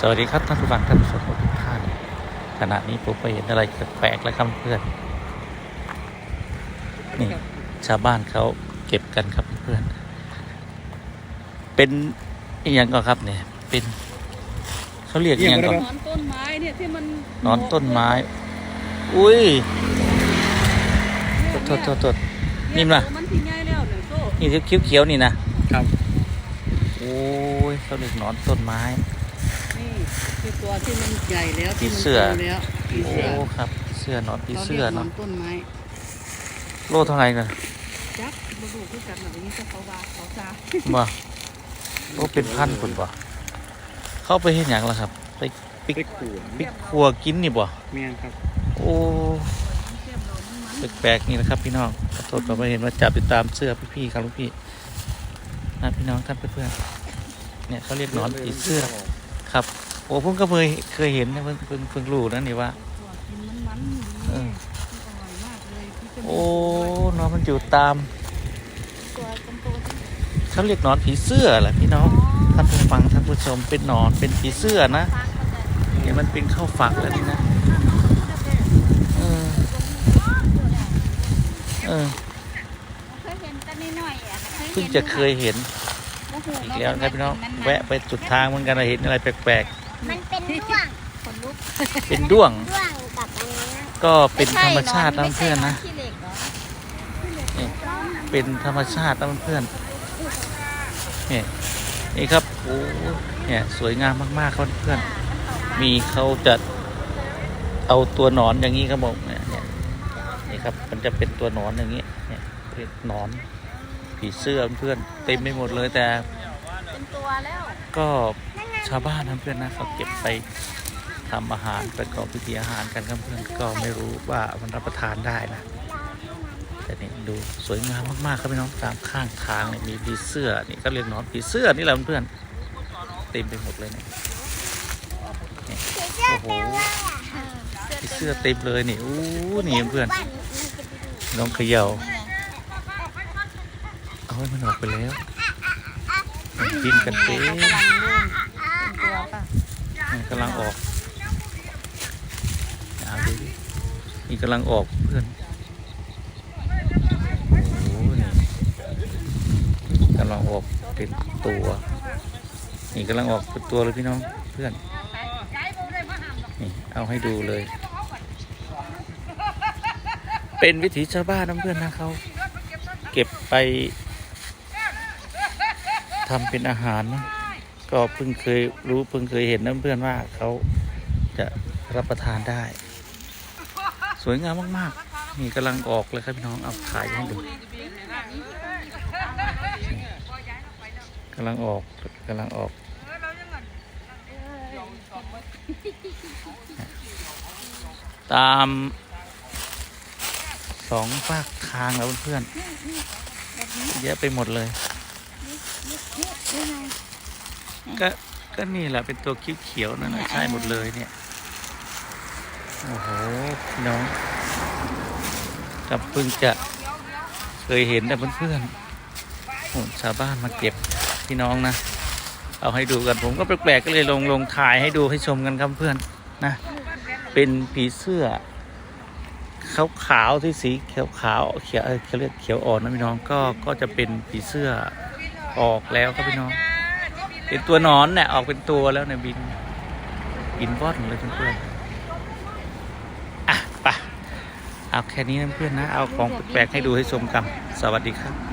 สวัสดีครับท่านผู้ฟังท่านผู้ชมทุกท่านขณะนี้ผมไปเห็นอะไรแปลกๆแล้วครับเพื่อนนี่ชาวบ้านเขาเก็บกันครับเพื่อนเป็นอหย่างก็ครับเนี่ย เป็นเขาเรียกอหย่างก็หนอนต้นไม้เนี่ยที่มันนอนต้นไม้ อุ้ยโทษโทษโทษนิ่มนะมันทิ้งง่ายแล้วเนี่ยโซ่นี่เขียวๆนี่นะครับโอ้ยเขาเรียกหนอนต้นไม้ นี่คือตัวที่มันใหญ่แล้วที่มันผีเสื้อโตแล้วผีโอ้เสื้อครับเสื้อหนอนผีเขาเสื้เรีอยกหนอเนาะนต้นไม้โลเท่าไหร่กันจักบดูคือกันแบบนี้จะเขาว่าเขาซาบ่โอ้เป็นพันคนบ่เข้าไปเห็นอย่างละครับไปไปขู่ปิกครัวกินนี่บ่เมียนครับ โอ้แปลกๆนี่นะครับพี่น้องขอโทษผมไม่เห็นว่าจับติดตามเสื้อพี่ๆครับลูกพี่นะพี่น้องท่านเพื่อนๆเนี่ยเขาเรียกหนอนผีเสื้อ ครับ โอ้ผมก็เคยเคยเห็นนะเพิ่งเพิ่งเพิ่งรู้นะนี่ว่ากินมันมันเออ อร่อยมากเลยที่เป็นโอ้หนอนมันอยู่ตามตัวเป็นตัวที่เขาเรียกหนอนผีเสื้อแหละพี่น้องท่านผู้ฟังท่านผู้ชมเป็นหนอนเป็นผีเสื้อนะเนี่ยมันเป็นข้าวฝักแล้วนี่นะเออเออเคยเห็นแต่น้อยๆอะเพิ่งจะเคยเห็น อีกแล้วนะครับพี่น้องแวะไปจุดทางเหมือนกันเห็นอะไรแปลกมันเป็นด้วงคนลุกๆ เป็นด้วงด้วงกับอันนี้นะก็เป็นธรรมชาตินะเพื่อนนะขี้เหล็กเหรอนี่เป็นธรรมชาตินะเพื่อนนี่นี่ครับโอ้เนี่ยสวยงามมากๆครับเพื่อนมีเขาจะเอาตัวหนอนอย่างนี้ครับผมเนี่ยเนี่ยนี่ครับมันจะเป็นตัวหนอนอย่างนี้เนี่ยเป็นหนอน ผีเสื้อเพื่อนเต็มไปหมดเลยแต่เป็นตัวแล้วก็ชาวบ้านนะเพื่อนนะเขาเก็บไปทำอาหารประกอบพิธีอาหารกันครับเพื่อนก็ไม่รู้ว่ามันรับประทานได้นะแต่นี่ดูสวยงามมากๆครับพี่น้องตามข้างทางเนี่ยมีผีเสื้อนี่ก็เรียกหนอนผีเสื้อนี่แหละเพื่อนเต็มไปหมดเลยเนี่ยโอ้โหผีเสื้อเต็มเลยนี่อู้นี่เพื่อนน้องเขย่า อาให้มันออกไปแล้วมันกินกันเต็มตัวป่ะนี่กำลังออกเอาดูดินี่กำลังออกเพื่อนโอ้โหนี่กำลังออกเป็นตัวนี่กำลังออกเป็นตัวเลยพี่น้องเพื่อนนี่เอาให้ดูเลย เป็นวิถีชาวบ้านนะเพื่อนนะเขาเก็บไป ทำเป็นอาหารนะก็เพิ่งเคยรู้เพิ่งเคยเห็นนะเพื่อนว่าเขาจะรับประทานได้ สวยงามมากๆนี่กำลังออกเลยครับพี่น้องเอาถ่ายให้ดูกำลังออกกำลังออกตามสองฝากทางแล้วเพื่อนๆเยอะไปหมดเลย ก็ก็นี่แหละเป็นตัวเขียวๆนั่นนะใช่หมดเลยเนี่ย โอ้โหพี่น้องกับเพิ่งจะเคยเห็นแต่เพื่อนๆโอ้ชาวบ้านมาเก็บพี่น้องนะ เอาให้ดูกันผมก็แปลกๆก็เลยลงลงถ่ายให้ดูให้ชมกันครับเพื่อนนะ เป็นผีเสื้อขาวขาวๆที่สีเขียวขาวๆเขียวเอ่อเขาเรียกเขียวอ่อนนะพี่น้องก็ก็จะเป็นผีเสื้อ ออกแล้วครับพี่น้อง เป็นตัวนอนเนี่ยออกเป็นตัวแล้วเนี่ยบิน บินวอนเลยเพื่อนๆอะไปเอาแค่นี้นะเพื่อนนะ เอาของแปลกๆให้ดูให้ชมกัน สวัสดีครับ